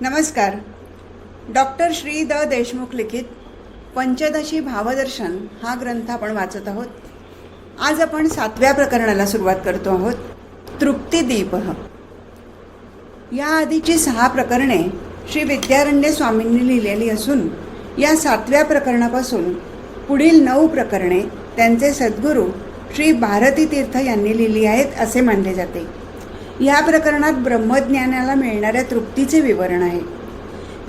नमस्कार. Doctor Shri the Deshmukh लिखित पंचदशी भावदर्शन हा ग्रंथ आपण वाचत आहोत. आज आपण सातव्या प्रकरणाला सुरुवात करतो आहोत. तृप्तीदीप. या आधीची सहा प्रकरणे श्री विद्यारण्य स्वामींनी लिहिलेली असून या सातव्या प्रकरणापासून पुढील नऊ प्रकरणे त्यांचे सद्गुरू श्री भारती तीर्थ यांनी लिहिली आहेत असे मानले जाते. या प्रकरणात ब्रह्मज्ञानाला मिळणाऱ्या तृप्तीचे विवरण आहे.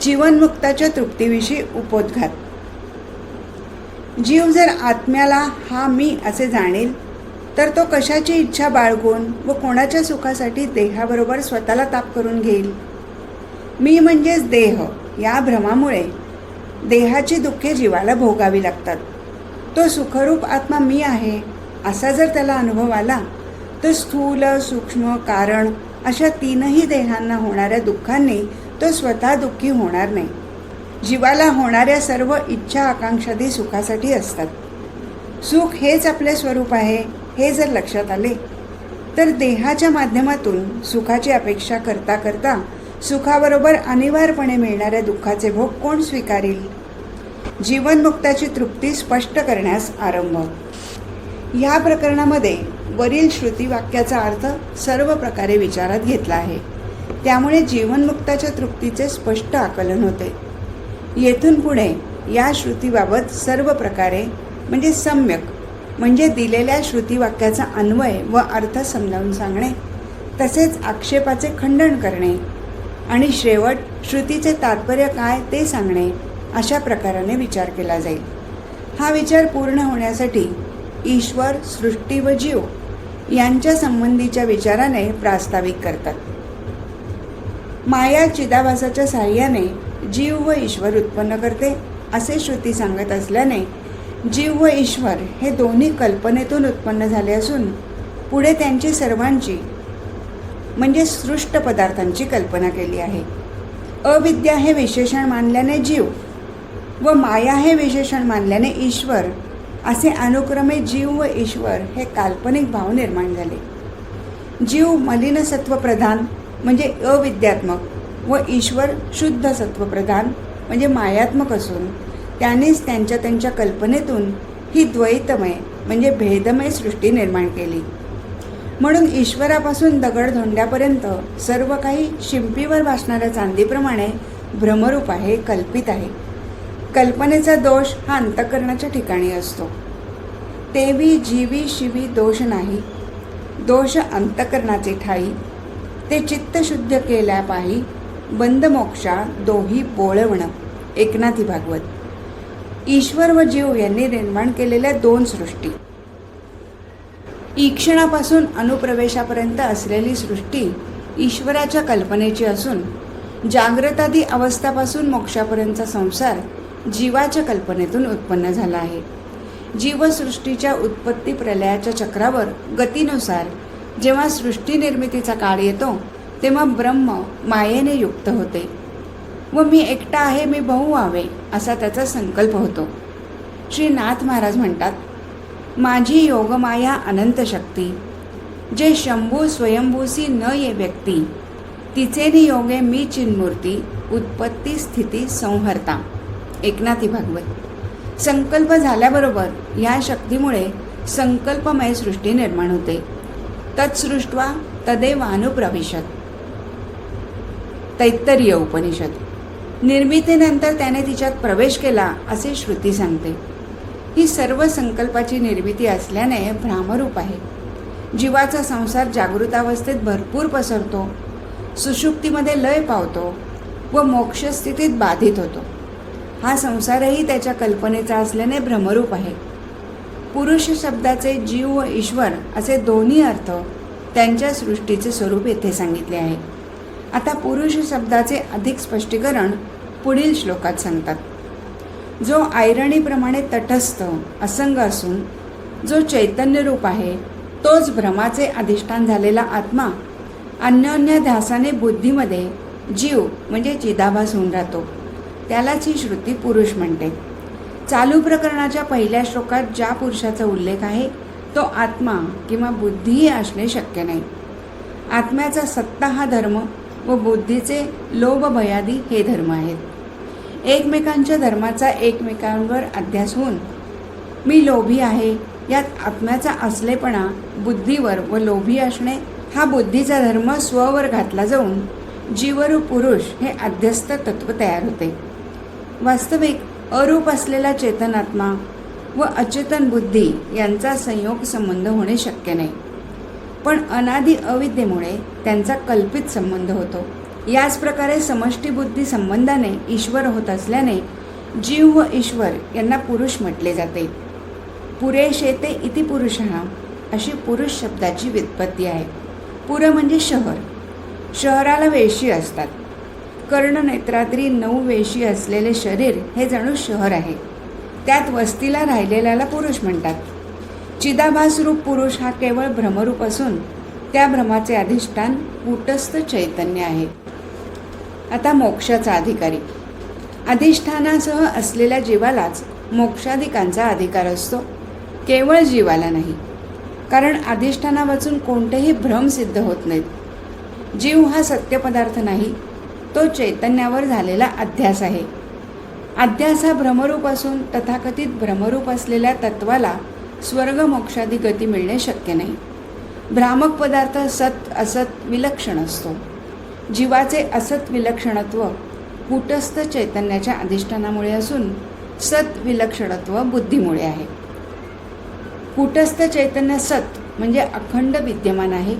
जीवनमुक्ताच्या तृप्तीविषयी उपोद्घात. जीव जर आत्म्याला हा मी असे जाणेल तर तो कशाची इच्छा बाळगून व कोणाच्या सुखासाठी देहाबरोबर स्वतःला ताप करून घेईल? मी म्हणजेच देह या भ्रमामुळे देहाची दुःखे जीवाला भोगावी लागतात. तो सुखरूप आत्मा मी आहे असा जर त्याला अनुभव आला तर स्थूल सूक्ष्म कारण अशा तीनही देहांना होणाऱ्या दुःखांनी तो स्वतः दुःखी होणार नाही. जीवाला होणाऱ्या सर्व इच्छा आकांक्षादी सुखासाठी असतात. सुख हेच आपले स्वरूप आहे हे जर लक्षात आले तर देहाच्या माध्यमातून सुखाची अपेक्षा करता करता सुखाबरोबर अनिवार्यपणे मिळणाऱ्या दुःखाचे भोग कोण स्वीकारील? जीवनमुक्ताची तृप्ती स्पष्ट करण्यास आरंभ. या प्रकरणामध्ये वरील श्रुतीवाक्याचा अर्थ सर्व प्रकारे विचारात घेतला आहे. त्यामुळे जीवनमुक्ताच्या तृप्तीचे स्पष्ट आकलन होते. येथून पुढे या श्रुतीबाबत सर्व प्रकारे म्हणजे सम्यक म्हणजे दिलेल्या श्रुतीवाक्याचा अन्वय व अर्थ समजावून सांगणे तसेच आक्षेपाचे खंडन करणे आणि शेवट श्रुतीचे तात्पर्य काय ते सांगणे अशा प्रकाराने विचार केला जाईल. हा विचार पूर्ण होण्यासाठी ईश्वर सृष्टी व जीव यांच्या संबंधीच्या विचाराने प्रास्ताविक करतात. माया चिदाभासाच्या साह्याने जीव व ईश्वर उत्पन्न करते असे श्रुती सांगत असल्याने जीव व ईश्वर हे दोन्ही कल्पनेतून उत्पन्न झाले असून पुढे त्यांची सर्वांची म्हणजे सृष्ट पदार्थांची कल्पना केली आहे. अविद्या हे विशेषण मानल्याने जीव व माया हे विशेषण मानल्याने ईश्वर असे अनुक्रमे जीव व ईश्वर हे काल्पनिक भाव निर्माण झाले. जीव मलिन सत्वप्रधान म्हणजे अविद्यात्मक व ईश्वर शुद्ध सत्वप्रधान म्हणजे मायात्मक असून त्यांनीच त्यांच्या त्यांच्या कल्पनेतून ही द्वैतमय म्हणजे भेदमय सृष्टी निर्माण केली. म्हणून ईश्वरापासून दगडधोंड्यापर्यंत सर्व काही शिंपीवर भासणाऱ्या चांदीप्रमाणे भ्रमरूप आहे कल्पित आहे. कल्पनेचा दोष हा अंतकरणाच्या ठिकाणी असतो. तेवी जीवी शिवी दोष नाही. दोष अंतकरणाचे ठाई. ते चित्त शुद्ध केल्या पाही बंद मोक्षा दोही बोळवणं एकनाथी भागवत. ईश्वर व जीव यांनी निर्माण केलेल्या दोन सृष्टी. ईक्षणापासून अनुप्रवेशापर्यंत असलेली सृष्टी ईश्वराच्या कल्पनेची असून जागृतादी अवस्थापासून मोक्षापर्यंतचा संसार जीवाच्या कल्पनेतून उत्पन्न झाला आहे. जीवसृष्टीच्या उत्पत्ती प्रलयाच्या चक्रावर गतीनुसार जेव्हा सृष्टी निर्मितीचा काळ येतो तेव्हा ब्रह्म मायेने युक्त होते. व मी एकटा आहे मी बहु व्हावे असा त्याचा संकल्प होतो. श्री नाथ महाराज म्हणतात माझी योगमाया अनंत शक्ती. जे शंभू स्वयंभूसी न ये व्यक्ती तिचे नियोगे मी चिन्मूर्ती उत्पत्ती स्थिती संहर्ता. एकनाथी भागवत. संकल्प झाल्याबरोबर या शक्तीमुळे संकल्पमय सृष्टी निर्माण होते. तत्सृष्ट्वा तदेवानुप्रविशत. तैत्तरीय उपनिषद. निर्मितीनंतर त्याने तिच्यात प्रवेश केला असे श्रुती सांगते. ही सर्व संकल्पाची निर्मिती असल्याने भ्रामरूप आहे. जीवाचा संसार जागृतावस्थेत भरपूर पसरतो. सुषुप्तीमध्ये लय पावतो व मोक्षस्थितीत बाधित होतो. हा संसारही त्याच्या कल्पनेचा असल्याने भ्रमरूप आहे. पुरुष शब्दाचे जीव व ईश्वर असे दोन्ही अर्थ त्यांच्या सृष्टीचे स्वरूप येथे सांगितले आहे. आता पुरुष शब्दाचे अधिक स्पष्टीकरण पुढील श्लोकात सांगतात. जो आयरणीप्रमाणे तटस्थ असंग असून जो चैतन्य रूप आहे तोच भ्रमाचे अधिष्ठान झालेला आत्मा अन्योन्य ध्यासाने बुद्धीमध्ये जीव म्हणजे चिदाभास होऊन राहतो. त्यालाच ही श्रुती पुरुष म्हणते. चालू प्रकरणाच्या पहिल्या श्लोकात ज्या पुरुषाचा उल्लेख आहे तो आत्मा किंवा बुद्धीही असणे शक्य नाही. आत्म्याचा सत्ता हा धर्म व बुद्धीचे लोभ भयादी हे धर्म आहेत. एकमेकांच्या धर्माचा एकमेकांवर अध्यास होऊन मी लोभी आहे यात आत्म्याचा असलेपणा बुद्धीवर व लोभी असणे हा बुद्धीचा धर्म स्ववर घातला जाऊन जीवरूप पुरुष हे अध्यस्त तत्व तयार होते. वास्तविक अरूप असलेला चेतनात्मा व अचेतन बुद्धी यांचा संयोग संबंध होणे शक्य नाही. पण अनादि अविद्येमुळे त्यांचा कल्पित संबंध होतो. याच प्रकारे समष्टीबुद्धी संबंधाने ईश्वर होत असल्याने जीव व ईश्वर यांना पुरुष म्हटले जाते. पुरेशेते इति पुरुष अशी पुरुष शब्दाची व्युत्पत्ती आहे. पुर म्हणजे शहर. शहराला वेशी असतात. कर्णनेत्राद्री नऊ वेशी असलेले शरीर हे जणू शहर आहे. त्यात वस्तीला राहिलेल्याला पुरुष म्हणतात. चिदाभास रूप पुरुष हा केवळ भ्रमरूप असून त्या भ्रमाचे अधिष्ठान कूटस्थ चैतन्य आहे. आता मोक्षाचा अधिकारी. अधिष्ठानासह असलेल्या जीवालाच मोक्षाधिकांचा अधिकार असतो. केवळ जीवाला नाही. कारण अधिष्ठानापासून कोणतेही भ्रम सिद्ध होत नाहीत. जीव हा सत्यपदार्थ नाही तो चैतन्यावर झालेला अध्यास आहे. अध्यास हा भ्रमरूप असून तथाकथित भ्रमरूप असलेल्या तत्वाला स्वर्ग मोक्षादी गती मिळणे शक्य नाही. भ्रामक पदार्थ सत असत विलक्षण असतो. जीवाचे असत विलक्षणत्व कुटस्थ चैतन्याच्या अधिष्ठानामुळे असून सत विलक्षणत्व बुद्धीमुळे आहे. कुटस्थ चैतन्य सत म्हणजे अखंड विद्यमान आहे.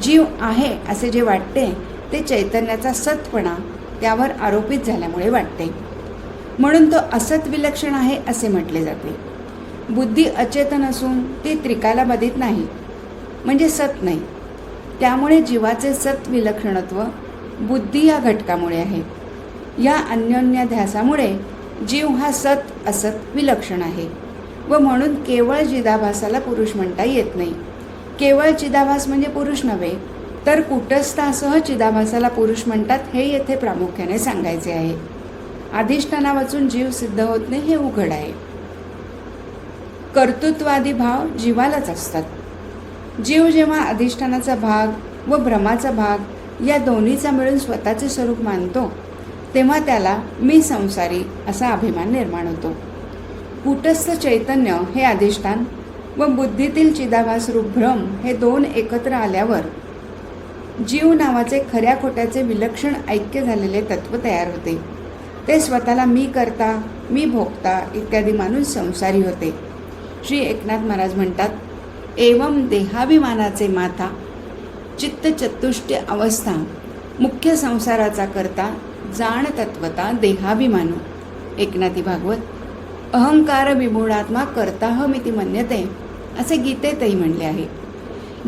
जीव आहे असे जे वाटते ते चैतन्याचा सतपणा त्यावर आरोपित झाल्यामुळे वाटते. म्हणून तो असत विलक्षण आहे असे म्हटले जाते. बुद्धी अचेतन असून ती त्रिकाला बाधित नाही म्हणजे सत नाही. त्यामुळे जीवाचे सत विलक्षणत्व बुद्धी या घटकामुळे आहे. या अन्योन्याध्यासामुळे जीव हा सत असत विलक्षण आहे व म्हणून केवळ जिदाभासाला पुरुष म्हणता येत नाही. केवळ चिदाभास म्हणजे पुरुष नव्हे तर कुटस्थासह चिदाभासाला पुरुष म्हणतात हे येथे प्रामुख्याने सांगायचे आहे. अधिष्ठाना वाचून जीव सिद्ध होत नाही हे उघड आहे. कर्तृत्वादी भाव जीवालाच असतात. जीव जेव्हा अधिष्ठानाचा भाग व भ्रमाचा भाग या दोन्हीचा मिळून स्वतःचे स्वरूप मानतो तेव्हा त्याला मी संसारी असा अभिमान निर्माण होतो. कुटस्थ चैतन्य हे अधिष्ठान व बुद्धीतील चिदाभास रूप भ्रम हे दोन एकत्र आल्यावर जीव नावाचे खऱ्या खोट्याचे विलक्षण ऐक्य झालेले तत्व तयार होते. ते स्वतःला मी करता मी भोगता इत्यादी मानून संसारी होते. श्री एकनाथ महाराज म्हणतात एवम देहाभिमानाचे माथा चित्तचतुष्ट अवस्था मुख्य संसाराचा करता जाण तत्वता देहाभिमानो. एकनाथी भागवत अहंकार विमूढात्मा करताहमिती मन्यते असे गीतेतही म्हणले आहे.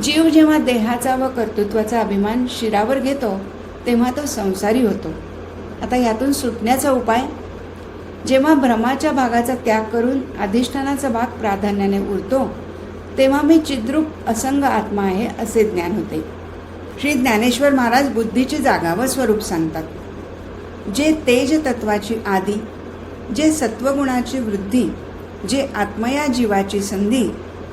जीव जेव्हा देहाचा व कर्तृत्वाचा अभिमान शिरावर घेतो तेव्हा तो संसारी होतो. आता यातून सुटण्याचा उपाय जेव्हा भ्रमाच्या भागाचा त्याग करून अधिष्ठानाचा भाग प्राधान्याने उरतो तेव्हा मी चिद्रूप असंग आत्मा आहे असे ज्ञान होते. श्री ज्ञानेश्वर महाराज बुद्धीची जागा व स्वरूप सांगतात. जे तेज तत्वाची आदी जे सत्वगुणाची वृद्धी जे आत्मया जीवाची संधी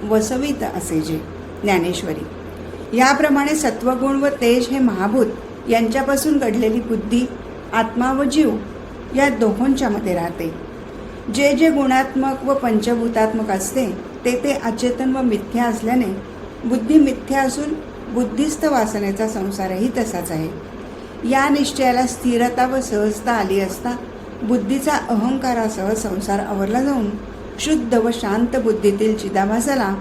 वसवित असे जे. ज्ञानेश्वरी. याप्रमाणे सत्वगुण व तेज हे महाभूत यांच्यापासून घडलेली बुद्धी आत्मा व जीव या दोहोंच्यामध्ये राहते. जे जे गुणात्मक व पंचभूतात्मक असते ते ते अचेतन व मिथ्या असल्याने बुद्धी मिथ्या असून बुद्धिस्थ वासनेचा संसारही तसाच आहे. या निश्चयाला स्थिरता व सहजता आली असता बुद्धीचा अहंकारासह संसार आवरला जाऊन शुद्ध व शांत बुद्धीतील चिदाभासाला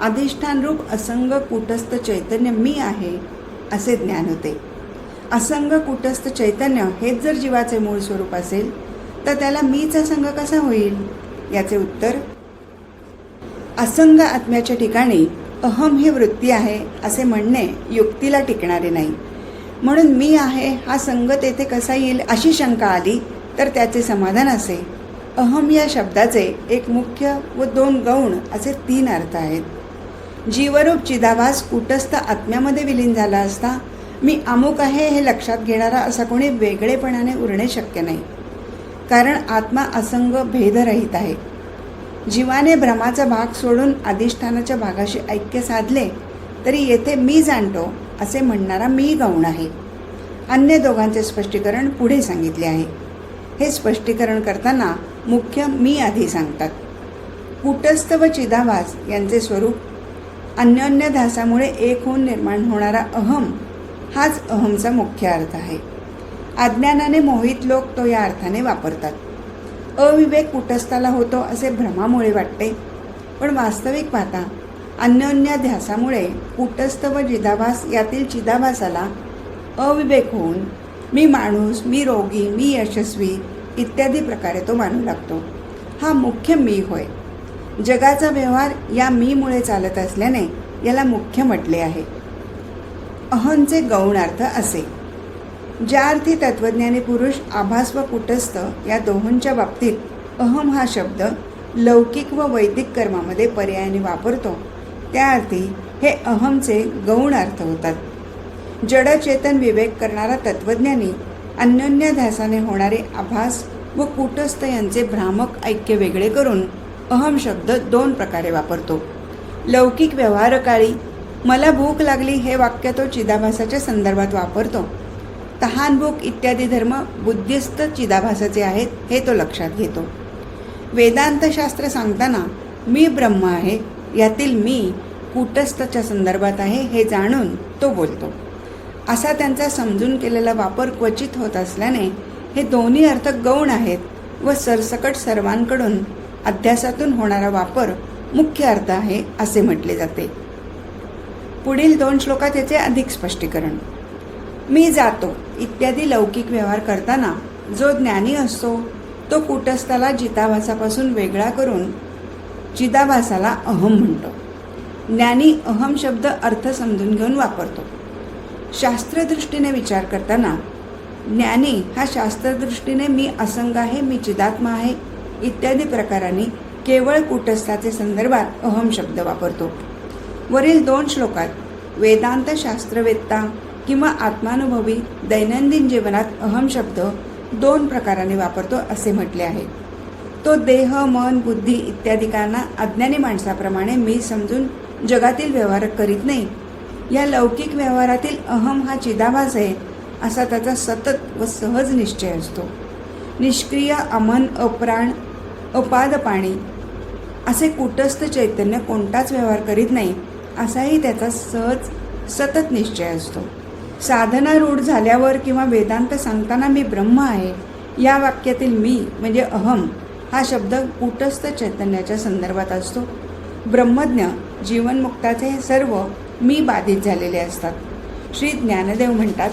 अधिष्ठानरूप असंग कूटस्थ चैतन्य मी आहे असे ज्ञान होते. असंग कुटस्थ चैतन्य हेच जर जीवाचे मूळ स्वरूप असेल तर त्याला मीचा संघ कसा होईल? याचे उत्तर असंग आत्म्याच्या ठिकाणी अहम ही वृत्ती आहे असे म्हणणे युक्तीला टिकणारे नाही. म्हणून मी आहे हा संग तेथे कसा येईल अशी शंका आली तर त्याचे समाधान असे. अहम या शब्दाचे एक मुख्य व दोन गौण असे तीन अर्थ आहेत. जीवरूप चिदाभास कुटस्थ आत्म्यामध्ये विलीन झाला असता मी अमुक आहे हे लक्षात घेणारा असा कोणी वेगळेपणाने उरणे शक्य नाही. कारण आत्मा असंग भेदरहित आहे. जीवाने भ्रमाचा भाग सोडून अधिष्ठानाच्या भागाशी ऐक्य साधले तरी येथे मी जाणतो असे म्हणणारा मी गौण आहे. अन्य दोघांचे स्पष्टीकरण पुढे सांगितले आहे. हे स्पष्टीकरण करताना मुख्य मी आधी सांगतात. कुटस्थ व चिदाभास यांचे स्वरूप अन्योन्य ध्यासामुळे एक होऊन निर्माण होणारा अहम हाच अहमचा मुख्य अर्थ आहे. अज्ञानाने मोहित लोक तो या अर्थाने वापरतात. अविवेक कुटस्थाला होतो असे भ्रमामुळे वाटते. पण वास्तविक पाहता अन्योन्य ध्यासामुळे कुटस्थ व जिदाभास यातील चिदाभासाला अविवेक होऊन मी माणूस मी रोगी मी यशस्वी इत्यादी प्रकारे तो मानू लागतो. हा मुख्य मी होय. जगाचा व्यवहार या मीमुळे चालत असल्याने याला मुख्य म्हटले आहे. अहंचे गौणार्थ असे. ज्या अर्थी तत्वज्ञानी पुरुष आभास व कुटस्थ या दोहोंच्या बाबतीत अहम हा शब्द लौकिक व वैदिक कर्मामध्ये पर्यायाने वापरतो त्या अर्थी हे अहमचे गौण अर्थ होतात जडचेतन विवेक करणारा तत्वज्ञानी अन्योन्य ध्यासाने होणारे आभास व कुटस्थ यांचे भ्रामक ऐक्य वेगळे करून अहम शब्द दोन प्रकारे वापरतो. लौकिक व्यवहारकाळी मला भूक लागली हे वाक्य तो चिदाभासाच्या संदर्भात वापरतो. तहान भूक इत्यादी धर्म बुद्धिस्त चिदाभासाचे आहेत हे तो लक्षात घेतो. वेदांतशास्त्र सांगताना मी ब्रह्म आहे यातील मी कुटस्थच्या संदर्भात आहे हे जाणून तो बोलतो. असा त्यांचा समजून केलेला वापर क्वचित होत असल्याने हे दोन्ही अर्थ गौण आहेत व सरसकट सर्वांकडून अध्यासातून होणारा वापर मुख्य अर्थ आहे असे म्हटले जाते. पुढील दोन श्लोकात याचे अधिक स्पष्टीकरण. मी जातो इत्यादी लौकिक व्यवहार करताना जो ज्ञानी असतो तो कुटस्थाला जिताभासापासून वेगळा करून चिदाभासाला अहम म्हणतो. ज्ञानी अहम शब्द अर्थ समजून घेऊन वापरतो. शास्त्रदृष्टीने विचार करताना ज्ञानी हा शास्त्रदृष्टीने मी असंग आहे मी चिदात्मा आहे इत्यादी प्रकारांनी केवळ कुटस्थाचे संदर्भात अहम शब्द वापरतो. वरील दोन श्लोकात वेदांत शास्त्रवेत्ता किंवा आत्मानुभवी दैनंदिन जीवनात अहम शब्द दोन प्रकाराने वापरतो असे म्हटले आहे. तो देह मन बुद्धी इत्यादिकांना अज्ञानी माणसाप्रमाणे मी समजून जगातील व्यवहार करीत नाही. या लौकिक व्यवहारातील अहम हा चिदाभास आहे असा त्याचा सतत व सहज निश्चय असतो. निष्क्रिय अमन अप्राण अपाद पाणी. असे कुटस्थ चैतन्य कोणताच व्यवहार करीत नाही असाही त्याचा सहज सतत निश्चय असतो. साधना रूढ झाल्यावर किंवा वेदांत सांगताना मी ब्रह्म आहे या वाक्यातील मी म्हणजे अहम हा शब्द कुटस्थ चैतन्याच्या संदर्भात असतो. ब्रह्मज्ञ जीवनमुक्ताचे सर्व मी बाधित झालेले असतात. श्री ज्ञानदेव म्हणतात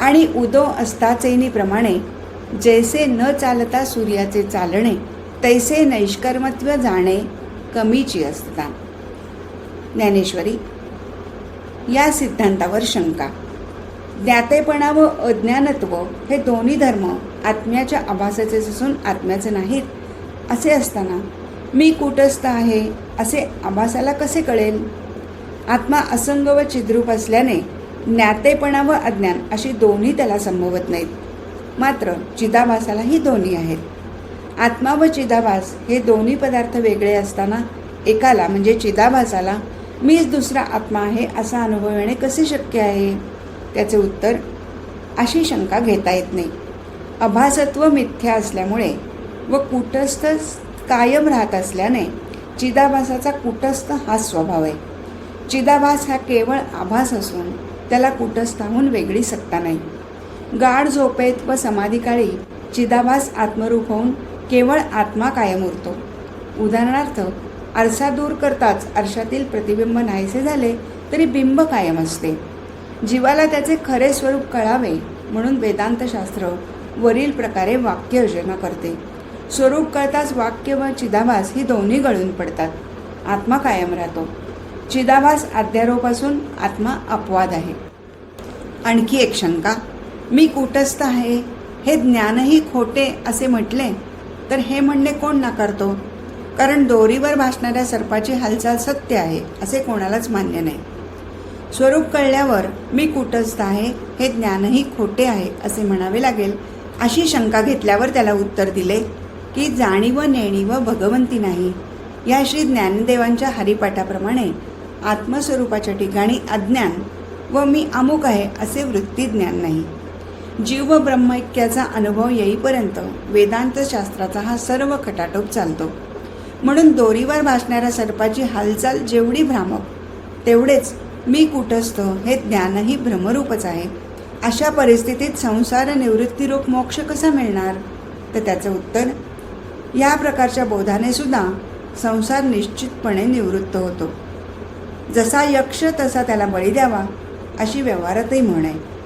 आणि उदो अस्ताचैनीप्रमाणे जैसे न चालता सूर्याचे चालणे तैसे नैष्कर्मत्व जाणे कमीची असता ज्ञानेश्वरी या सिद्धांतावर शंका. ज्ञातेपणा व अज्ञानत्व हे दोन्ही धर्म आत्म्याच्या आभासाचे असून आत्म्याचे नाहीत असे असताना मी कुटस्थ आहे असे आभासाला कसे कळेल? आत्मा असंग व चिद्रूप असल्याने ज्ञातेपणा व अज्ञान अशी दोन्ही त्याला संभवत नाहीत. मात्र चिदाभासालाही दोन्ही आहेत. आत्मा व चिदाभास हे दोन्ही पदार्थ वेगळे असताना एकाला म्हणजे चिदाभासाला मीच दुसरा आत्मा आहे असा अनुभव येणे कसे शक्य आहे? त्याचे उत्तर अशी शंका घेता येत नाही. अभासत्व मिथ्या असल्यामुळे व कुटस्थ कायम राहत असल्याने चिदाभासाचा कुटस्थ हा स्वभाव आहे. चिदाभास हा केवळ आभास असून त्याला कुटस्थाहून वेगळी सत्ता नाही. गाढ झोपेत व समाधीकाळी चिदाभास आत्मरूप होऊन केवळ आत्मा कायम उरतो. उदाहरणार्थ आरसा दूर करताच आरशातील प्रतिबिंब नाहीसे झाले तरी बिंब कायम असते. जीवाला त्याचे खरे स्वरूप कळावे म्हणून वेदांतशास्त्र वरील प्रकारे वाक्य योजना करते. स्वरूप कळताच वाक्य व चिदाभास ही दोन्ही गळून पडतात. आत्मा कायम राहतो. चिदाभास अध्यारोप असून आत्मा अपवाद आहे. आणखी एक शंका. मी कुटस्थ आहे हे ज्ञानही खोटे असे म्हटले तर हे म्हणणे कोण नाकारतो? कारण दोरीवर भासणाऱ्या सर्पाची हालचाल सत्य आहे असे कोणालाच मान्य नाही. स्वरूप कळल्यावर मी कुटस्थ आहे हे ज्ञानही खोटे आहे असे म्हणावे लागेल अशी शंका घेतल्यावर त्याला उत्तर दिले की जाणीव नेणीव भगवंती नाही. या श्री ज्ञानदेवांच्या हरिपाठाप्रमाणे आत्मस्वरूपाच्या ठिकाणी अज्ञान व मी अमुक आहे असे वृत्ती ज्ञान नाही. जीव ब्रह्मैक्याचा अनुभव येईपर्यंत वेदांत शास्त्राचा हा सर्व खटाटोप चालतो. म्हणून दोरीवर भासणाऱ्या सर्पाची हालचाल जेवढी भ्रामक तेवढेच मी कुठस्थ हे ज्ञानही भ्रमरूपच आहे. अशा परिस्थितीत संसार निवृत्तीरूप मोक्ष कसा मिळणार? तर त्याचं उत्तर या प्रकारच्या बोधाने सुद्धा संसार निश्चितपणे निवृत्त होतो. जसा यक्ष तसा त्याला बळी द्यावा अशी व्यवहारातही म्हण आहे.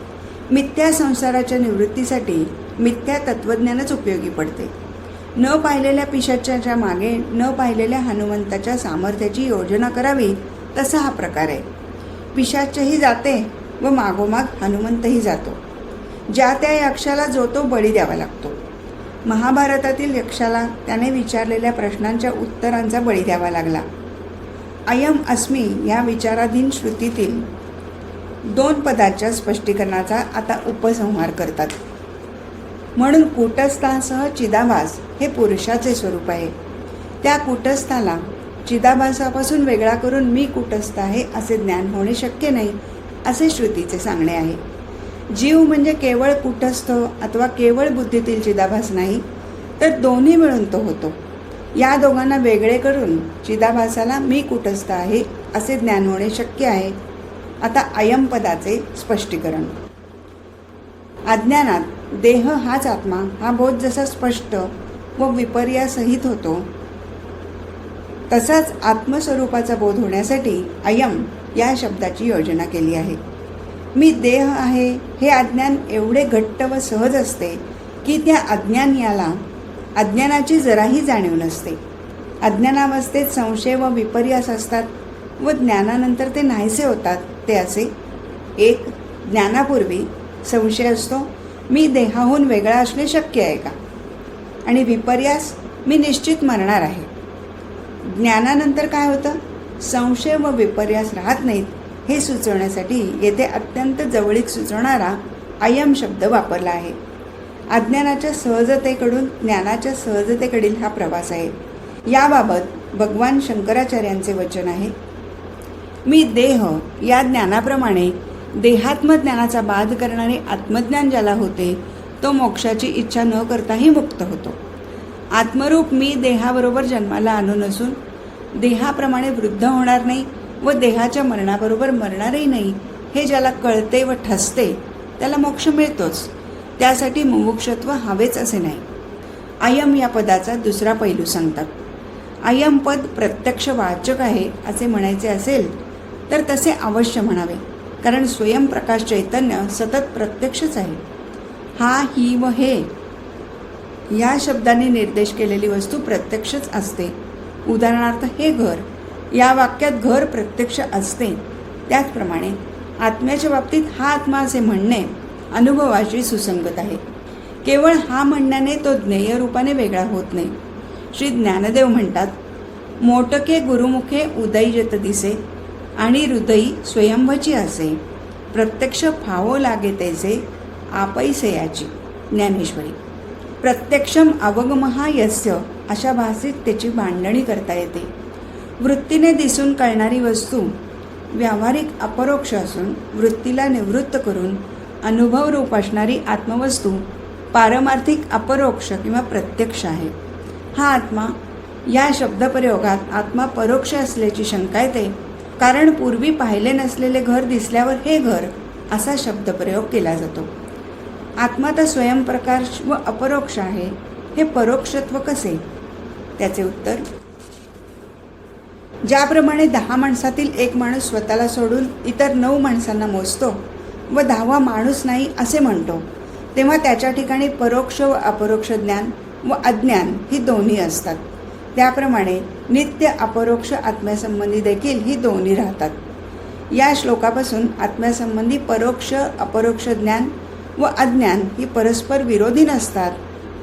मिथ्या संसाराच्या निवृत्तीसाठी मिथ्या तत्त्वज्ञानच उपयोगी पडते. न पाहिलेल्या पिशाच्याच्या मागे न पाहिलेल्या हनुमंताच्या सामर्थ्याची योजना करावी तसा हा प्रकार आहे. पिशाचही जाते व मागोमाग हनुमंतही जातो. ज्या त्या यक्षाला जो तो बळी द्यावा लागतो. महाभारतातील यक्षाला त्याने विचारलेल्या प्रश्नांच्या उत्तरांचा बळी द्यावा लागला. अयम अस्मी या विचाराधीन श्रुतीतील दोन पदाच्या स्पष्टीकरणाचा आता उपसंहार करतात. म्हणून कूटस्थासह चिदाभास हे पुरुषाचे स्वरूप आहे. त्या कूटस्थाला चिदाभासापासून वेगळा करून मी कुटस्थ आहे असे ज्ञान होणे शक्य नाही असे श्रुतीचे सांगणे आहे. जीव म्हणजे केवळ कुटस्थ अथवा केवळ बुद्धीतील चिदाभास नाही तर दोन्ही मिळून तो होतो. या दोघांना वेगळे करून चिदाभासाला मी कुटस्थ आहे असे ज्ञान होणे शक्य आहे. आता अयम पदाचे स्पष्टीकरण. अज्ञानात देह हाच आत्मा हा बोध जसा स्पष्ट व विपर्यासहित होतो तसाच आत्मस्वरूपाचा बोध होण्यासाठी अयम या शब्दाची योजना केली आहे. मी देह आहे हे अज्ञान एवढे घट्ट व सहज असते की त्या अज्ञान याला अज्ञानाची जराही जाणीव नसते. अज्ञानावस्थेत संशय व विपर्यास असतात व ज्ञानानंतर ते नाहीसे होतात. ते असे. एक ज्ञानापूर्वी संशय असतो मी देहाहून वेगळा असणे शक्य आहे का? आणि विपर्यास मी निश्चित मरणार आहे. ज्ञानानंतर काय होतं? संशय व विपर्यास राहत नाहीत हे सुचवण्यासाठी येथे अत्यंत जवळीक सुचवणारा अयम शब्द वापरला आहे. अज्ञानाच्या सहजतेकडून ज्ञानाच्या सहजतेकडील हा प्रवास आहे. याबाबत भगवान शंकराचार्यांचे वचन आहे. मी देह या ज्ञानाप्रमाणे देहात्मज्ञानाचा बाध करणारे आत्मज्ञान ज्याला होते तो मोक्षाची इच्छा न करताही मुक्त होतो. आत्मरूप मी देहाबरोबर जन्माला आलो नसून देहाप्रमाणे वृद्ध होणार नाही व देहाच्या मरणाबरोबर मरणारही नाही हे ज्याला कळते व ठसते त्याला मोक्ष मिळतोच. त्यासाठी मुमुक्षत्व हवेच असे नाही. अयम या पदाचा दुसरा पैलू सांगतात. अयम पद प्रत्यक्ष वाचक आहे असे म्हणायचे असेल तर तसे अवश्य म्हणावे. कारण स्वयंप्रकाश चैतन्य सतत प्रत्यक्षच आहे. हा ही व हे. या शब्दाने निर्देश केलेली वस्तू प्रत्यक्षच असते. उदाहरणार्थ हे घर. या वाक्यात घर प्रत्यक्ष असते. त्याचप्रमाणे आत्म्याच्या बाबतीत हा आत्मा असे म्हणणे अनुभवाशी सुसंगत आहे. केवळ हा म्हणण्याने तो ज्ञेय रूपाने वेगळा होत नाही. श्री ज्ञानदेव म्हणतात मोटके गुरुमुखे उदयजत दिसे आणि हृदयी स्वयंभची असे प्रत्यक्ष फावो लागे तेचे आपैसे याची ज्ञानेश्वरी. प्रत्यक्षम अवगमहा यस्य अशा भाषेत त्याची मांडणी करता येते. वृत्तीने दिसून कळणारी वस्तू व्यावहारिक अपरोक्ष असून वृत्तीला निवृत्त करून अनुभव रूप असणारी आत्मवस्तू पारमार्थिक अपरोक्ष किंवा प्रत्यक्ष आहे. हा आत्मा या शब्दप्रयोगात आत्मा परोक्ष असल्याची शंका येते कारण पूर्वी पाहिले नसलेले घर दिसल्यावर हे घर असा शब्दप्रयोग केला जातो. आत्मा तर स्वयंप्रकाश व अपरोक्ष आहे हे परोक्षत्व कसे? त्याचे उत्तर ज्याप्रमाणे दहा माणसातील एक माणूस स्वतःला सोडून इतर नऊ माणसांना मोजतो व दहावा माणूस नाही असे म्हणतो तेव्हा त्याच्या ठिकाणी परोक्ष व अपरोक्ष ज्ञान व अज्ञान ही दोन्ही असतात. त्याप्रमाणे नित्य अपरोक्ष आत्म्यासंबंधी देखील ही दोन्ही राहतात. या श्लोकापासून आत्म्यासंबंधी परोक्ष अपरोक्ष ज्ञान व अज्ञान ही परस्पर विरोधी नसतात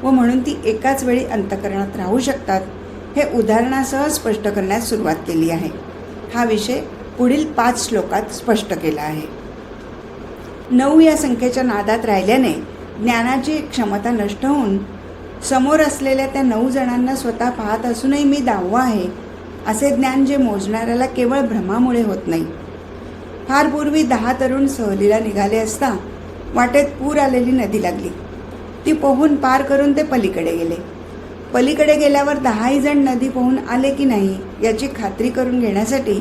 व म्हणून ती एकाच वेळी अंतकरणात राहू शकतात हे उदाहरणासह स्पष्ट करण्यास सुरुवात केली आहे. हा विषय पुढील पाच श्लोकात स्पष्ट केला आहे. नऊ या संख्येच्या नादात राहिल्याने ज्ञानाची क्षमता नष्ट होऊन समोर असलेल्या त्या नऊ जणांना स्वतः पाहत असूनही मी दहावा आहे असे ज्ञान जे मोजणाऱ्याला केवळ भ्रमामुळे होत नाही. फार पूर्वी दहा तरुण सहलीला निघाले असता वाटेत पूर आलेली नदी लागली. ती पोहून पार करून ते पलीकडे गेले. पलीकडे गेल्यावर दहाही जण नदी पोहून आले की नाही याची खात्री करून घेण्यासाठी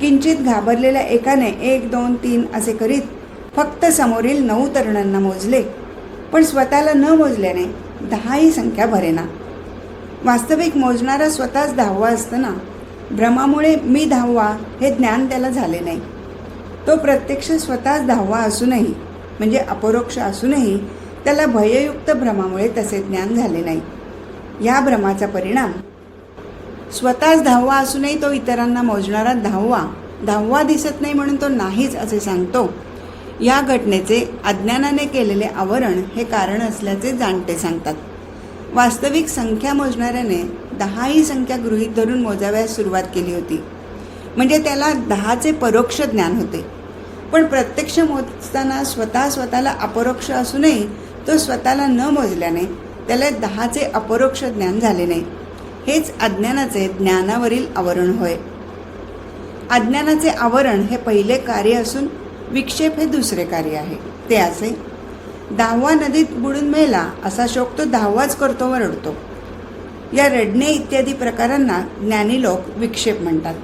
किंचित घाबरलेल्या एकाने एक दोन तीन असे करीत फक्त समोरील नऊ तरुणांना मोजले. पण स्वतःला न मोजल्याने दहा ही संख्या भरेना. वास्तविक मोजणारा स्वतःच दहावा असताना भ्रमामुळे मी दहावा हे ज्ञान त्याला झाले नाही. तो प्रत्यक्ष स्वतःच दहावा असूनही म्हणजे अपरोक्ष असूनही त्याला भययुक्त भ्रमामुळे तसे ज्ञान झाले नाही. या भ्रमाचा परिणाम स्वतःच दहावा असूनही तो इतरांना मोजणारा दहावा दहावा दिसत नाही म्हणून तो नाहीच असे सांगतो. या घटनेचे अज्ञानाने केलेले आवरण हे कारण असल्याचे जाणते सांगतात. वास्तविक संख्या मोजणाऱ्याने दहाही संख्या गृहीत धरून मोजाव्यास सुरुवात केली होती. म्हणजे त्याला दहाचे परोक्ष ज्ञान होते. पण प्रत्यक्ष मोजताना स्वतः स्वतःला अपरोक्ष असूनही तो स्वतःला न मोजल्याने त्याला दहाचे अपरोक्ष ज्ञान झाले नाही. हेच अज्ञानाचे ज्ञानावरील आवरण होय. अज्ञानाचे आवरण हे पहिले कार्य असून विक्षेप हे दुसरे कार्य आहे. ते असे दहावा नदीत बुडून मेला असा शोक तो दहावाच करतो व रडतो या रडणे इत्यादी प्रकारांना ज्ञानी लोक विक्षेप म्हणतात.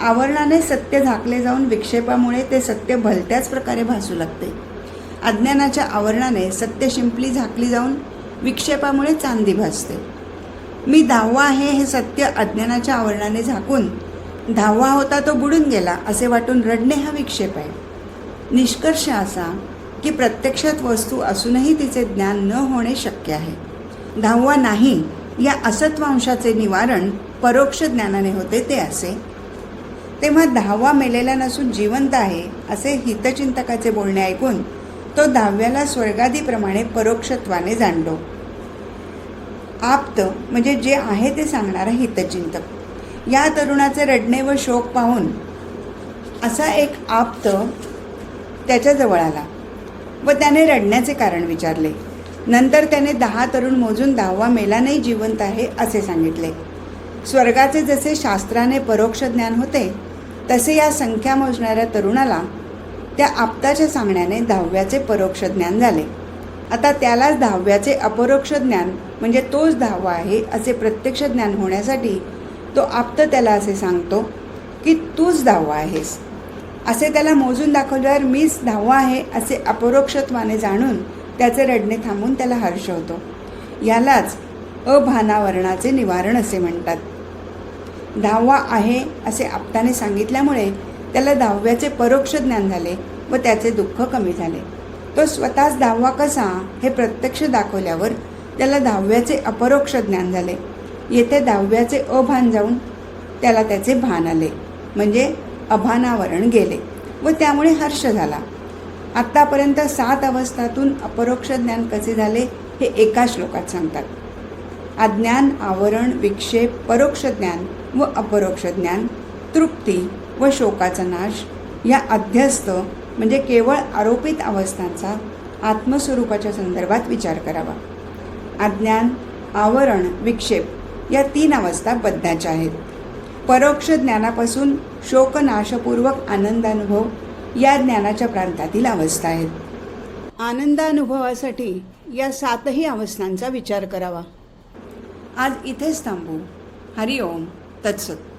आवरणाने सत्य झाकले जाऊन विक्षेपामुळे ते सत्य भलत्याच प्रकारे भासू लागते. अज्ञानाच्या आवरणाने सत्य शिंपली झाकली जाऊन विक्षेपामुळे चांदी भासते. मी दहावा आहे हे सत्य अज्ञानाच्या आवरणाने झाकून दहावा होता तो बुडून गेला असे वाटून रडणे हा विक्षेप आहे. निष्कर्ष असा की प्रत्यक्षात वस्तू असूनही तिचे ज्ञान न होणे शक्य आहे. दहावा नाही या असत्वांशाचे निवारण परोक्ष ज्ञानाने होते ते असे. तेव्हा दहावा मेलेला नसून जिवंत आहे असे हितचिंतकाचे बोलणे ऐकून तो दहाव्याला स्वर्गादीप्रमाणे परोक्षत्वाने जाणलो. आप्त म्हणजे जे आहे ते सांगणारा हितचिंतक. या तरुणाचे रडणे व शोक पाहून असा एक आप्त त्याच्याजवळ आला. व त्याने रडण्याचे कारण विचारले. नंतर त्याने दहा तरुण मोजून दहावा मेला नाही जिवंत आहे असे सांगितले. स्वर्गाचे जसे शास्त्राने परोक्ष ज्ञान होते तसे या संख्या मोजणाऱ्या तरुणाला त्या आप्ताच्या सांगण्याने दहाव्याचे परोक्ष ज्ञान झाले. आता त्यालाच दहाव्याचे अपरोक्ष ज्ञान म्हणजे तोच दहावा आहे असे प्रत्यक्ष ज्ञान होण्यासाठी तो आप्त त्याला असे सांगतो की तूच दहावा आहेस. असे त्याला मोजून दाखवल्यावर मीच दहावा आहे असे अपरोक्षत्वाने जाणून त्याचे रडणे थांबून त्याला हर्ष होतो. यालाच अभानावरणाचे निवारण असे म्हणतात. दहावा आहे असे आप्ताने सांगितल्यामुळे त्याला दहाव्याचे परोक्ष ज्ञान झाले व त्याचे दुःख कमी झाले. तो स्वतःच दहावा कसा हे प्रत्यक्ष दाखवल्यावर त्याला दहाव्याचे अपरोक्ष ज्ञान झाले. येथे दहाव्याचे अभान जाऊन त्याला त्याचे भान आले. म्हणजे अभानावरण गेले व त्यामुळे हर्ष झाला. आत्तापर्यंत सात अवस्थातून अपरोक्ष ज्ञान कसे झाले हे एका श्लोकात सांगतात. अज्ञान आवरण विक्षेप परोक्ष ज्ञान व अपरोक्ष ज्ञान तृप्ती व शोकाचा नाश या अध्यस्त म्हणजे केवळ आरोपित अवस्थांचा आत्मस्वरूपाच्या संदर्भात विचार करावा. अज्ञान आवरण विक्षेप या तीन अवस्था बद्धाच्या आहेत. परोक्ष ज्ञानापासून शोकनाशपूर्वक आनंदानुभव या ज्ञानाच्या प्रांतातील अवस्था आहेत. आनंदानुभवासाठी या सातही अवस्थांचा विचार करावा. आज इथेच थांबू. हरिओम. तत्सत.